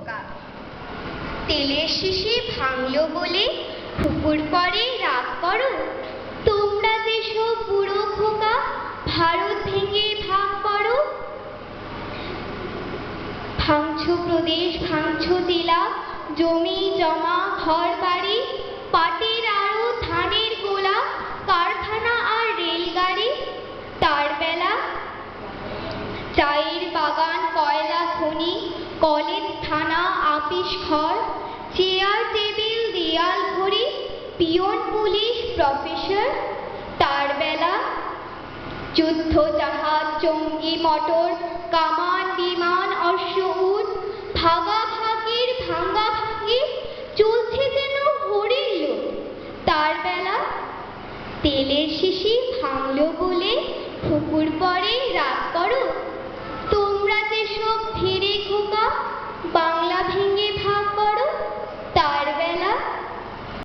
খোকা তেলের শিশি ভাঙলো বলে পুকুর পরে রাগ করো। তোমরা যেসব বুড়ো খোকা, ভারত ভেঙে ভাগ করো। ভাঙছো প্রদেশ, ভাঙছো জেলা, জমি, জমা, ঘর, বাড়ি, পাটের আরও ধানের গোলা, কারখানা আর রেলগাড়ি, তার বেলা, চায়ের বাগান কলেজ থানা আপিস ঘর, চেয়ার টেবিল, দেয়াল ঘড়ি, পিয়ন পুলিশ, প্রফেসর, তার বেলা, যুদ্ধ জাহাজ, জঙ্গি মটর, কামান, বিমান, অশ্ব উট, ভাগা ভাগির, ভাঙ্গা ভাগি চলছে যেন হরির লোক। তার বেলা, তেলের শিশি ভাঙলো বলে